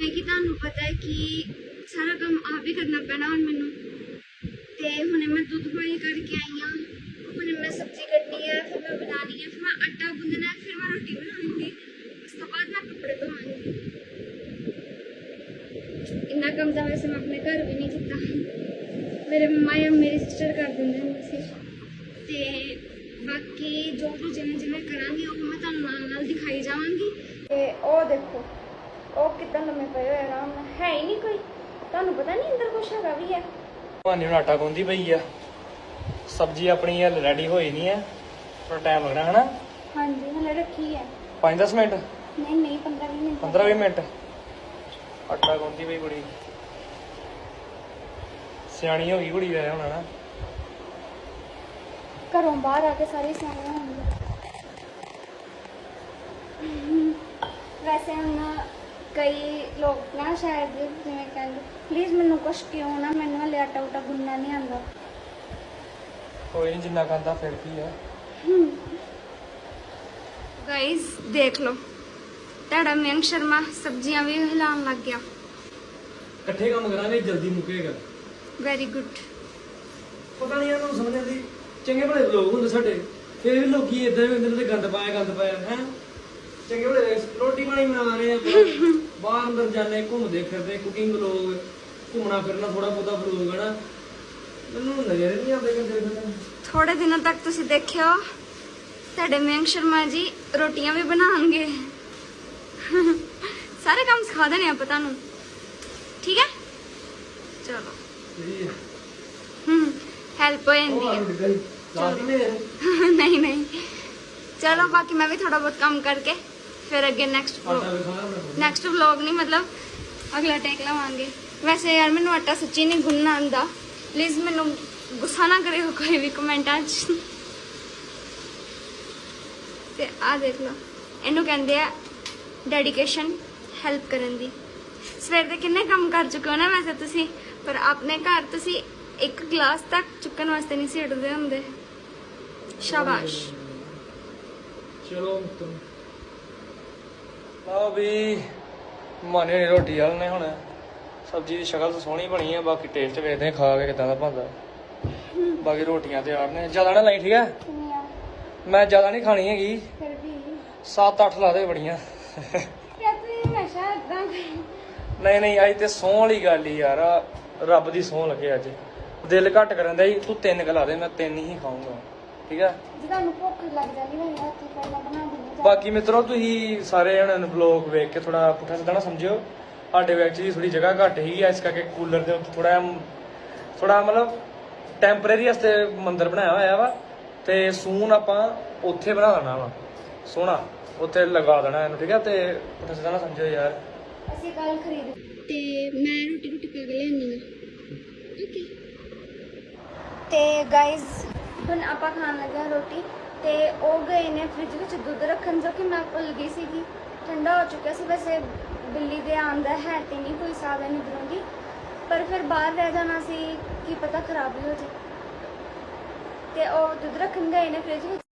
ਜਿਵੇਂ ਕਿ ਤੁਹਾਨੂੰ ਪਤਾ ਹੈ ਕਿ ਸਾਰਾ ਕੰਮ ਆਪ ਹੀ ਕਰਨਾ ਪੈਣਾ ਹੁਣ ਮੈਨੂੰ। ਤੇ ਹੁਣੇ ਮੈਂ ਦੁੱਧ ਬੋਇਲ ਕਰਕੇ ਆਈ ਹਾਂ। ਹੁਣੇ ਮੈਂ ਸਬਜ਼ੀ ਕੱਟਣੀ ਹੈ ਫਿਰ ਮੈਂ ਬਣਾਉਣੀ ਹੈ ਫਿਰ ਮੈਂ ਆਟਾ ਗੁੰਨਣਾ, ਫਿਰ ਮੈਂ ਰੋਟੀ ਬਣਾਉਣੀ। ਉਸ ਤੋਂ ਬਾਅਦ ਮੈਂ ਕੱਪੜੇ ਧੋਵਾਂਗੀ। ਇੰਨਾ ਕੰਮ ਤਾਂ ਵੈਸੇ ਮੈਂ ਆਪਣੇ ਘਰ ਵੀ ਨਹੀਂ ਕੀਤਾ। ਮੇਰੇ ਮੰਮਾ ਜਾਂ ਮੇਰੀ ਸਿਸਟਰ ਕਰ ਦਿੰਦੇ ਹੁੰਦੇ ਸੀ। ਤੇ ਬਾਕੀ ਜੋ ਜੋ ਜਿਵੇਂ ਜਿਵੇਂ ਕਰਾਂਗੀ, ਉਹ ਮੈਂ ਤੁਹਾਨੂੰ ਨਾਲ ਨਾਲ ਦਿਖਾਈ ਜਾਵਾਂਗੀ। ਤੇ ਉਹ ਦੇਖੋ ਉਹ ਕਿੱਦਾਂ ਲੰਮੇ ਪਏ ਹੋਏ ਆਰਾਮ ਨਾਲ? ਹੈ ਹੀ ਨਹੀਂ ਕੋਈ। ਤੁਹਾਨੂੰ ਪਤਾ ਨਹੀਂ ਅੰਦਰ ਕੁਛ ਹੈਗਾ ਵੀ ਹੈ? ਭਾਨੀ ਹੁਣ ਆਟਾ ਗੁੰਦੀ ਪਈ ਆ। ਸਬਜ਼ੀ ਆਪਣੀ ਹਲ ਰੈਡੀ ਹੋਈ ਨਹੀਂ ਹੈ ਥੋੜਾ ਟਾਈਮ ਲੱਗਣਾ ਹਨਾ? ਹਾਂਜੀ ਹਲੇ ਰੱਖੀ ਹੈ। 5-10 ਮਿੰਟ? ਨਹੀਂ ਨਹੀਂ 15 20 ਮਿੰਟ। 15-20 ਮਿੰਟ? ਆਟਾ ਗੁੰਦੀ ਪਈ ਕੁੜੀ। ਸਿਆਣੀ ਹੋ ਗਈ ਕੁੜੀ ਵੈ ਹੁਣ ਹਨਾ? ਘਰੋਂ ਬਾਹਰ ਆ ਕੇ ਸਾਰੇ ਸਿਆਣੇ ਹੋਣਗੇ ਵੈਸੇ ਹੁਣ ਕਈ ਲੋਕ ਨਾ ਸ਼ਾਇਦ ਜਿਵੇਂ ਕਹਿੰਦੇ ਪਲੀਜ਼ ਮੈਨੂੰ ਕੁਛ ਕਿਉਂ ਨਾ ਮੈਨੂੰ ਹਲੇ ਆਟਾ ਉਟਾ ਗੁੰਨਣਾ ਨਹੀਂ ਆਉਂਦਾ। ਕੋਈ ਨਹੀਂ ਜਿੰਨਾ ਖਾਂਦਾ ਫਿਰ ਕੀ ਆ। ਗਾਇਸ ਦੇਖ ਲਓ। ਤੁਹਾਡਾ ਮਯੰਕ ਸ਼ਰਮਾ ਸਬਜ਼ੀਆਂ ਵੀ ਹਿਲਾਉਣ ਲੱਗ ਗਿਆ। ਇਕੱਠੇ ਕੰਮ ਕਰਾਂਗੇ ਜਲਦੀ ਮੁੱਕੇਗਾ। ਵੈਰੀ ਗੁੱਡ ਪਤਾ ਨਹੀਂ ਇਹਨਾਂ ਨੂੰ ਸਮਝ ਆਉਂਦੀ। ਚੰਗੇ ਭਲੇ ਲੋਕ ਹੁੰਦੇ ਸਾਡੇ। ਫਿਰ ਵੀ ਲੋਕੀ ਇਦਾਂ ਹੁੰਦੇ ਨੇ ਤੇ ਗੰਦ ਪਾਇਆ ਗੰਦ ਪਾਇਆ ਹੈ? ਚੰਗੇ ਭਲੇ ਰੋਟੀ ਪਾਣੀ ਬਣਾ ਰਹੇ ਆ ਬਾਹਰ ਅੰਦਰ ਜਾਂਦੇ ਘੁੰਮਦੇ ਫਿਰਦੇ ਕੁਕਿੰਗ ਲੋਕ ਘੁੰਮਣਾ ਫਿਰਨਾ ਥੋੜਾ ਮੈਨੂੰ ਨਜ਼ਰ ਨਹੀਂ ਆਉਂਦੇ ਫਿਰਦੇ ਦਿਨਾਂ ਤੱਕ ਤੁਸੀਂ ਦੇਖਿਓ ਤੁਹਾਡੇ ਮਯੰਕ ਸ਼ਰਮਾ ਜੀ ਰੋਟੀਆਂ ਵੀ ਬਣਾਉਣਗੇ। ਸਾਰੇ ਕੰਮ ਸਿਖਾ ਦੇਣੇ ਆਪਾਂ ਤੁਹਾਨੂੰ। ਠੀਕ ਹੈ? ਚਲੋ। ਜੀ ਹਮ ਹੈਲਪ ਹੋ ਜਾਂਦੀ ਹੈ। ਨਹੀਂ ਨਹੀਂ। ਚਲੋ ਬਾਕੀ ਮੈਂ ਵੀ ਥੋੜਾ ਬਹੁਤ ਕੰਮ ਕਰਕੇ ਫਿਰ ਅੱਗੇ ਨੈਕਸਟ ਨੈਕਸਟ ਵਲੌਗ ਨਹੀਂ ਮਤਲਬ ਅਗਲਾ ਟੇਕ ਲਵਾਂਗੇ ਵੈਸੇ ਯਾਰ ਮੈਨੂੰ ਆਟਾ ਸੱਚੀ ਨਹੀਂ ਗੁੰਨਣਾ ਆਂਦਾ ਪਲੀਜ਼ ਮੈਨੂੰ ਗੁੱਸਾ ਨਾ ਕਰਿਓ ਕੋਈ ਵੀ ਕਮੈਂਟਾਂ 'ਚ ਤੇ ਆ ਦੇਖ ਲਓ ਇਹਨੂੰ ਕਹਿੰਦੇ ਆ ਡੈਡੀਕੇਸ਼ਨ ਹੈਲਪ ਕਰਨ ਦੀ ਸਵੇਰ ਦੇ ਕਿੰਨੇ ਕੰਮ ਕਰ ਚੁੱਕੇ ਹੋ ਨਾ ਵੈਸੇ ਤੁਸੀਂ ਪਰ ਆਪਣੇ ਘਰ ਤੁਸੀਂ ਇੱਕ ਗਲਾਸ ਤੱਕ ਚੁੱਕਣ ਵਾਸਤੇ ਨਹੀਂ ਸੀ ਉੱਠਦੇ ਹੁੰਦੇ ਸ਼ਾਬਾਸ਼ ਚਲੋ ਮਿੱਤਰੋ ਲਓ ਵੀ ਮਾਨੇ ਨੇ ਰੋਟੀ ਵਾਲ ਨੇ ਹੁਣ। ਸਬਜ਼ੀ ਦੀ ਸ਼ਕਲ ਤਾਂ ਸੋਹਣੀ ਬਣੀ ਆ ਬਾਕੀ ਟੇਸਟ ਵੇਖਦੇ ਆ ਖਾ ਕੇ ਕਿਦਾਂ ਦਾ ਬਣਦਾ। ਬਾਕੀ ਰੋਟੀਆਂ ਤਿਆਰ ਨੇ। ਜ਼ਿਆਦਾ ਨਾ ਲਈ ਠੀਕ ਕਿੰਨੀਆਂ? ਮੈਂ ਜ਼ਿਆਦਾ ਨਹੀਂ ਖਾਣੀ ਹੈਗੀ। ਫਿਰ ਵੀ? 7-8 ਲਾ ਦੇ ਬੜੀਆਂ। ਨਹੀਂ ਨਹੀਂ ਅੱਜ ਤੇ ਸੌਂ ਵਾਲੀ ਗੱਲ ਹੀ ਯਾਰ। ਰੱਬ ਦੀ ਸੌਂ ਲੱਗੇ ਅੱਜ। ਦਿਲ ਘੱਟ ਕਰਨ ਦਾ ਜੀ ਤੂੰ ਤਿੰਨ ਕੁ ਲਾ ਦੇ ਮੈਂ ਤਿੰਨ ਹੀ ਖਾਊਂਗਾ। ਠੀਕ ਹੈ? ਜੇ ਤੁਹਾਨੂੰ ਭੁੱਖ ਲੱਗ ਜਾਂਦੀ ਹੋਈ ਨਾ ਤੇ ਫਿਰ ਮੈਂ ਬਣਾ ਦਿੰਦੀ ਬਾਕੀ ਮਿੱਤਰੋ ਤੁਸੀਂ ਸਾਰੇ ਜਣਾਂ ਨੂੰ ਵਲੌਗ ਵੇਖ ਕੇ ਥੋੜਾ ਪੁੱਠਾ ਸਿੱਧਾ ਨਾ ਸਮਝਿਓ। ਸਾਡੇ ਵਿੱਚ ਦੀ ਥੋੜੀ ਜਗ੍ਹਾ ਘੱਟ ਹੈਗੀ ਆ ਇਸ ਕਰਕੇ ਕੂਲਰ ਦੇ ਉੱਤੇ ਥੋੜਾ ਥੋੜਾ ਮਤਲਬ ਟੈਂਪਰੇਰੀ ਵਾਸਤੇ ਮੰਦਿਰ ਬਣਾਇਆ ਹੋਇਆ ਵਾ। ਤੇ ਸੂਨ ਆਪਾਂ ਉੱਥੇ ਬਣਾ ਦੇਣਾ ਵਾ। ਸੋਹਣਾ ਉੱਥੇ ਲਗਾ ਦੇਣਾ ਇਹਨੂੰ ਠੀਕ ਹੈ? ਤੇ ਪੁੱਠਾ ਸਿੱਧਾ ਨਾ ਸਮਝਿਓ ਯਾਰ। ਅਸੀਂ ਕੱਲ ਖਰੀਦ ਤੇ ਮੈਂ ਰੋਟੀ ਰੋਟੀ ਪਾ ਕੇ ਹਾਂ ਓਕੇ। ਤੇ ਗਾਇਜ਼ ਹੁਣ ਆਪਾਂ ਖਾਣ ਲੱਗੇ ਰੋਟੀ ਤੇ ਉਹ ਗਏ ਨੇ ਫ੍ਰਿਜ ਵਿੱਚ ਦੁੱਧ ਰੱਖਣ ਜੋ ਕਿ ਮੈਂ ਭੁੱਲ ਗਈ ਸੀਗੀ। ਠੰਡਾ ਹੋ ਚੁੱਕਿਆ ਸੀ, ਵੈਸੇ ਬਿੱਲੀ ਦੇ ਆਉਣ ਹੈ ਤੇ ਨਹੀਂ ਕੋਈ ਸਾਧਨ ਇਧਰੋਂ ਦੀ ਪਰ ਫਿਰ ਬਾਹਰ ਰਹਿ ਜਾਣਾ ਸੀ, ਕੀ ਪਤਾ ਖਰਾਬ ਹੀ ਹੋ ਜੇ ਤੇ ਉਹ ਦੁੱਧ ਰੱਖਣ ਗਏ ਨੇ ਫ੍ਰਿਜ ਵਿੱਚ।